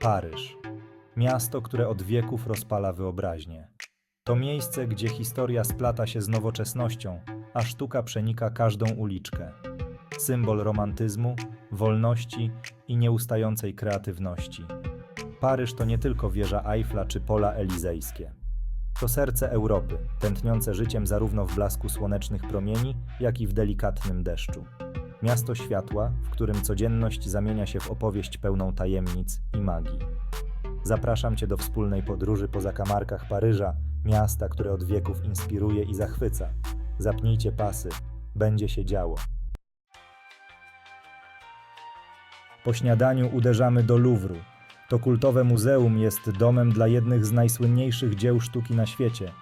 Paryż. Miasto, które od wieków rozpala wyobraźnię. To miejsce, gdzie historia splata się z nowoczesnością, a sztuka przenika każdą uliczkę. Symbol romantyzmu, wolności i nieustającej kreatywności. Paryż to nie tylko wieża Eiffla czy pola elizejskie. To serce Europy, tętniące życiem zarówno w blasku słonecznych promieni, jak i w delikatnym deszczu. Miasto światła, w którym codzienność zamienia się w opowieść pełną tajemnic i magii. Zapraszam Cię do wspólnej podróży po zakamarkach Paryża, miasta, które od wieków inspiruje i zachwyca. Zapnijcie pasy, będzie się działo. Po śniadaniu uderzamy do Louvru. To kultowe muzeum jest domem dla jednych z najsłynniejszych dzieł sztuki na świecie.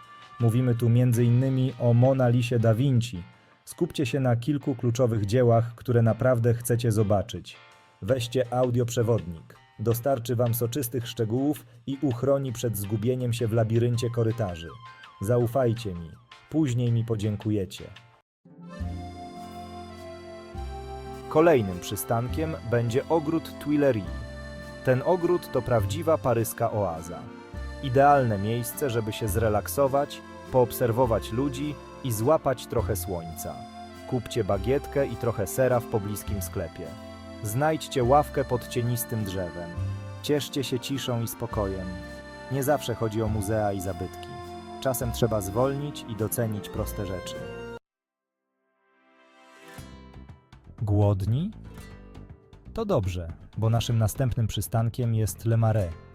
Mówimy tu m.in. o Mona Lisie da Vinci. Skupcie się na kilku kluczowych dziełach, które naprawdę chcecie zobaczyć. Weźcie audioprzewodnik. Dostarczy Wam soczystych szczegółów i uchroni przed zgubieniem się w labiryncie korytarzy. Zaufajcie mi, później mi podziękujecie. Kolejnym przystankiem będzie ogród Tuileries. Ten ogród to prawdziwa paryska oaza. Idealne miejsce, żeby się zrelaksować, poobserwować ludzi i złapać trochę słońca. Kupcie bagietkę i trochę sera w pobliskim sklepie. Znajdźcie ławkę pod cienistym drzewem. Cieszcie się ciszą i spokojem. Nie zawsze chodzi o muzea i zabytki. Czasem trzeba zwolnić i docenić proste rzeczy. Głodni? To dobrze, bo naszym następnym przystankiem jest Le Marais.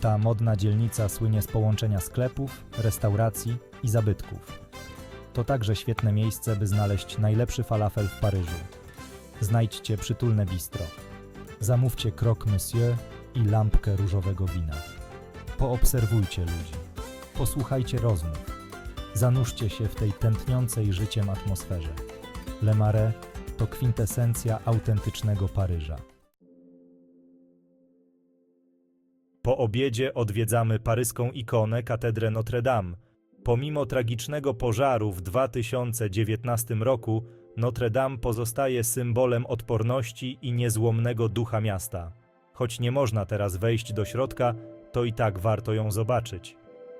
Ta modna dzielnica słynie z połączenia sklepów, restauracji i zabytków. To także świetne miejsce, by znaleźć najlepszy falafel w Paryżu. Znajdźcie przytulne bistro. Zamówcie croque monsieur i lampkę różowego wina. Poobserwujcie ludzi. Posłuchajcie rozmów. Zanurzcie się w tej tętniącej życiem atmosferze. Le Marais to kwintesencja autentycznego Paryża. Po obiedzie odwiedzamy paryską ikonę katedrę Notre Dame. Pomimo tragicznego pożaru w 2019 roku, Notre Dame pozostaje symbolem odporności i niezłomnego ducha miasta. Choć nie można teraz wejść do środka, to i tak warto ją zobaczyć.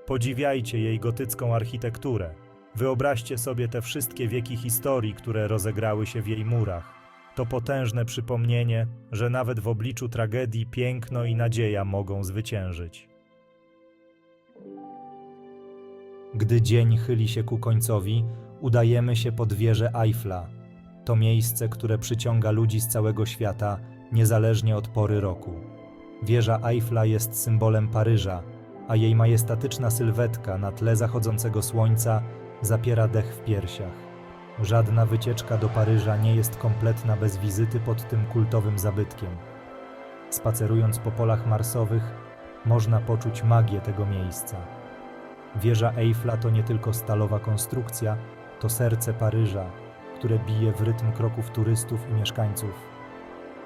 Podziwiajcie jej gotycką architekturę. Wyobraźcie sobie te wszystkie wieki historii, które rozegrały się w jej murach. To potężne przypomnienie, że nawet w obliczu tragedii piękno i nadzieja mogą zwyciężyć. Gdy dzień chyli się ku końcowi, udajemy się pod wieżę Eiffla. To miejsce, które przyciąga ludzi z całego świata, niezależnie od pory roku. Wieża Eiffla jest symbolem Paryża, a jej majestatyczna sylwetka na tle zachodzącego słońca zapiera dech w piersiach. Żadna wycieczka do Paryża nie jest kompletna bez wizyty pod tym kultowym zabytkiem. Spacerując po polach marsowych, można poczuć magię tego miejsca. Wieża Eiffla to nie tylko stalowa konstrukcja, to serce Paryża, które bije w rytm kroków turystów i mieszkańców.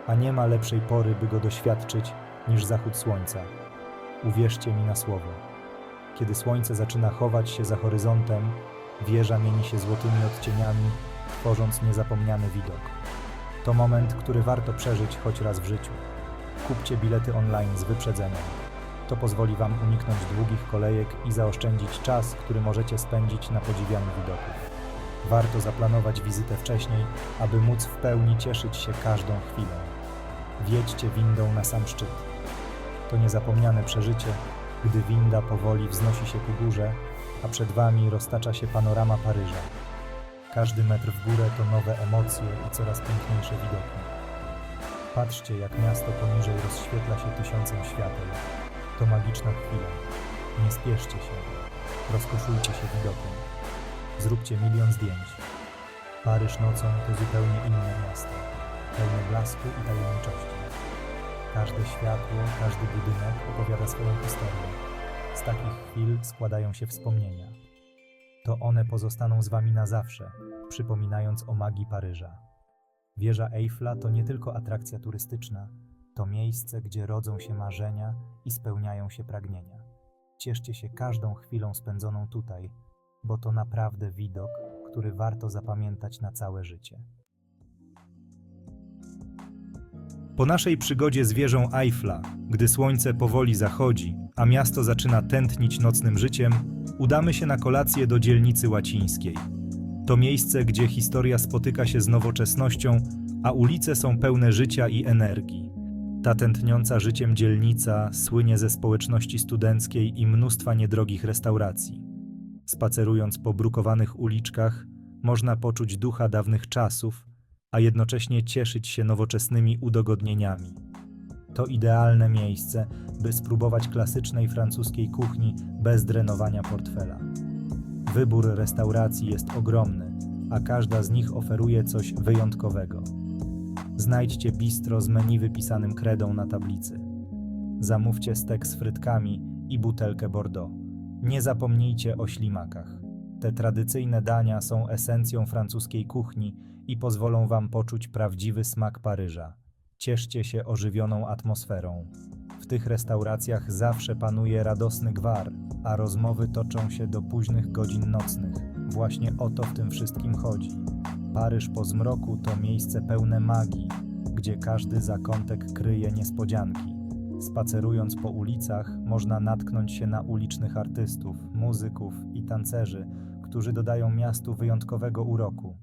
A nie ma lepszej pory, by go doświadczyć, niż zachód słońca. Uwierzcie mi na słowo. Kiedy słońce zaczyna chować się za horyzontem, wieża mieni się złotymi odcieniami, tworząc niezapomniany widok. To moment, który warto przeżyć choć raz w życiu. Kupcie bilety online z wyprzedzeniem. To pozwoli Wam uniknąć długich kolejek i zaoszczędzić czas, który możecie spędzić na podziwianiu widoków. Warto zaplanować wizytę wcześniej, aby móc w pełni cieszyć się każdą chwilą. Wjedźcie windą na sam szczyt. To niezapomniane przeżycie, gdy winda powoli wznosi się ku górze, a przed Wami roztacza się panorama Paryża. Każdy metr w górę to nowe emocje i coraz piękniejsze widoki. Patrzcie, jak miasto poniżej rozświetla się tysiącem świateł. To magiczna chwila. Nie spieszcie się. Rozkoszujcie się widokiem. Zróbcie milion zdjęć. Paryż nocą to zupełnie inne miasto. Pełne blasku i tajemniczości. Każde światło, każdy budynek opowiada swoją historię. Z takich chwil składają się wspomnienia. To one pozostaną z Wami na zawsze, przypominając o magii Paryża. Wieża Eiffla to nie tylko atrakcja turystyczna, to miejsce, gdzie rodzą się marzenia i spełniają się pragnienia. Cieszcie się każdą chwilą spędzoną tutaj, bo to naprawdę widok, który warto zapamiętać na całe życie. Po naszej przygodzie z wieżą Eiffla, gdy słońce powoli zachodzi, a miasto zaczyna tętnić nocnym życiem, udamy się na kolację do dzielnicy łacińskiej. To miejsce, gdzie historia spotyka się z nowoczesnością, a ulice są pełne życia i energii. Ta tętniąca życiem dzielnica słynie ze społeczności studenckiej i mnóstwa niedrogich restauracji. Spacerując po brukowanych uliczkach, można poczuć ducha dawnych czasów, a jednocześnie cieszyć się nowoczesnymi udogodnieniami. To idealne miejsce, by spróbować klasycznej francuskiej kuchni bez drenowania portfela. Wybór restauracji jest ogromny, a każda z nich oferuje coś wyjątkowego. Znajdźcie bistro z menu wypisanym kredą na tablicy. Zamówcie stek z frytkami i butelkę Bordeaux. Nie zapomnijcie o ślimakach. Te tradycyjne dania są esencją francuskiej kuchni i pozwolą Wam poczuć prawdziwy smak Paryża. Cieszcie się ożywioną atmosferą. W tych restauracjach zawsze panuje radosny gwar, a rozmowy toczą się do późnych godzin nocnych. Właśnie o to w tym wszystkim chodzi. Paryż po zmroku to miejsce pełne magii, gdzie każdy zakątek kryje niespodzianki. Spacerując po ulicach, można natknąć się na ulicznych artystów, muzyków i tancerzy, którzy dodają miastu wyjątkowego uroku.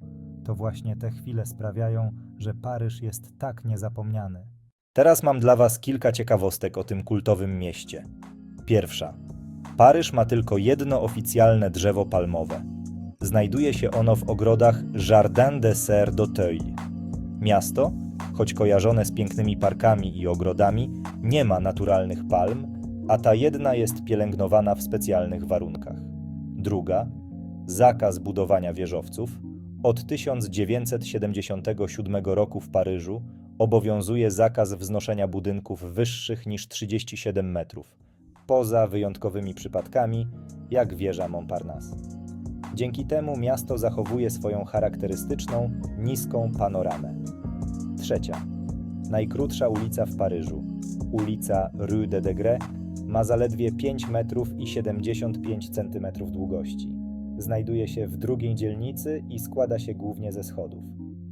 To właśnie te chwile sprawiają, że Paryż jest tak niezapomniany. Teraz mam dla Was kilka ciekawostek o tym kultowym mieście. Pierwsza. Paryż ma tylko jedno oficjalne drzewo palmowe. Znajduje się ono w ogrodach Jardin des Serres d'Auteuil. Miasto, choć kojarzone z pięknymi parkami i ogrodami, nie ma naturalnych palm, a ta jedna jest pielęgnowana w specjalnych warunkach. Druga, zakaz budowania wieżowców. Od 1977 roku w Paryżu obowiązuje zakaz wznoszenia budynków wyższych niż 37 metrów, poza wyjątkowymi przypadkami, jak wieża Montparnasse. Dzięki temu miasto zachowuje swoją charakterystyczną, niską panoramę. Trzecia. Najkrótsza ulica w Paryżu, ulica Rue de Degré, ma zaledwie 5 metrów i 75 centymetrów długości. Znajduje się w drugiej dzielnicy i składa się głównie ze schodów.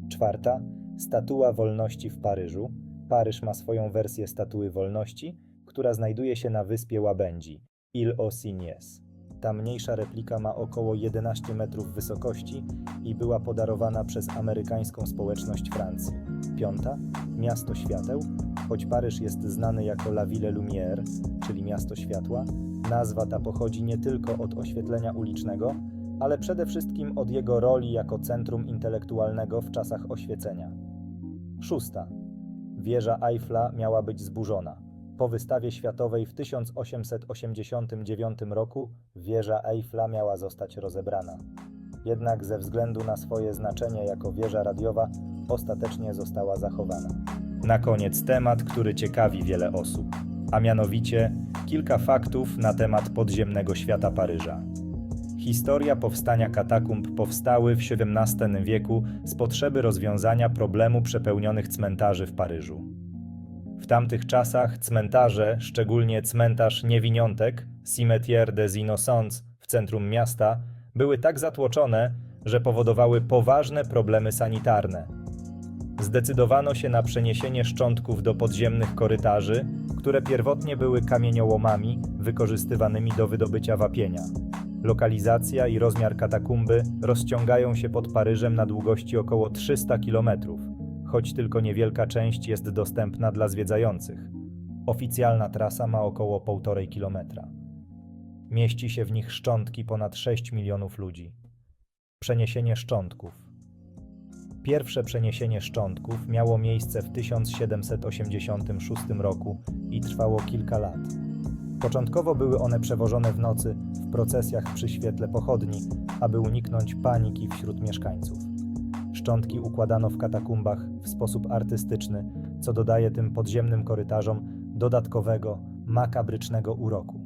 Czwarta. Statua Wolności w Paryżu. Paryż ma swoją wersję Statuły Wolności, która znajduje się na wyspie Łabędzi, Ile aux Cygnes. Ta mniejsza replika ma około 11 metrów wysokości i była podarowana przez amerykańską społeczność Francji. Piąta, Miasto Świateł. Choć Paryż jest znany jako La Ville Lumière, czyli Miasto Światła, nazwa ta pochodzi nie tylko od oświetlenia ulicznego, ale przede wszystkim od jego roli jako centrum intelektualnego w czasach oświecenia. Szósta. Wieża Eiffla miała być zburzona. Po wystawie światowej w 1889 roku wieża Eiffla miała zostać rozebrana. Jednak ze względu na swoje znaczenie jako wieża radiowa ostatecznie została zachowana. Na koniec temat, który ciekawi wiele osób, a mianowicie kilka faktów na temat podziemnego świata Paryża. Historia powstania katakumb powstały w XVII wieku z potrzeby rozwiązania problemu przepełnionych cmentarzy w Paryżu. W tamtych czasach cmentarze, szczególnie cmentarz niewiniątek, Cimetière des Innocents w centrum miasta, były tak zatłoczone, że powodowały poważne problemy sanitarne. Zdecydowano się na przeniesienie szczątków do podziemnych korytarzy, które pierwotnie były kamieniołomami wykorzystywanymi do wydobycia wapienia. Lokalizacja i rozmiar katakumby rozciągają się pod Paryżem na długości około 300 km, choć tylko niewielka część jest dostępna dla zwiedzających. Oficjalna trasa ma około 1,5 kilometra. Mieści się w nich szczątki ponad 6 milionów ludzi. Przeniesienie szczątków. Pierwsze przeniesienie szczątków miało miejsce w 1786 roku i trwało kilka lat. Początkowo były one przewożone w nocy w procesjach przy świetle pochodni, aby uniknąć paniki wśród mieszkańców. Szczątki układano w katakumbach w sposób artystyczny, co dodaje tym podziemnym korytarzom dodatkowego, makabrycznego uroku.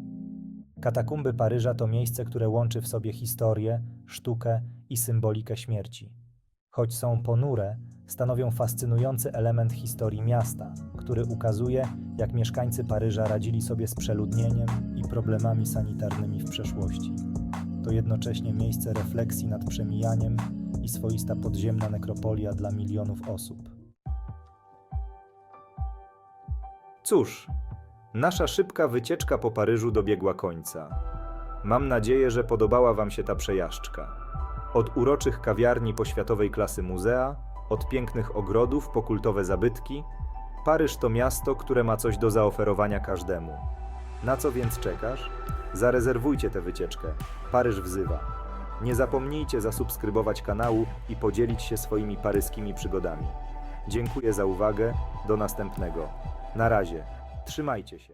Katakumby Paryża to miejsce, które łączy w sobie historię, sztukę i symbolikę śmierci. Choć są ponure, stanowią fascynujący element historii miasta, który ukazuje, jak mieszkańcy Paryża radzili sobie z przeludnieniem i problemami sanitarnymi w przeszłości. To jednocześnie miejsce refleksji nad przemijaniem i swoista podziemna nekropolia dla milionów osób. Cóż, nasza szybka wycieczka po Paryżu dobiegła końca. Mam nadzieję, że podobała Wam się ta przejażdżka. Od uroczych kawiarni po światowej klasy muzea, od pięknych ogrodów po kultowe zabytki, Paryż to miasto, które ma coś do zaoferowania każdemu. Na co więc czekasz? Zarezerwujcie tę wycieczkę. Paryż wzywa. Nie zapomnijcie zasubskrybować kanału i podzielić się swoimi paryskimi przygodami. Dziękuję za uwagę. Do następnego. Na razie. Trzymajcie się.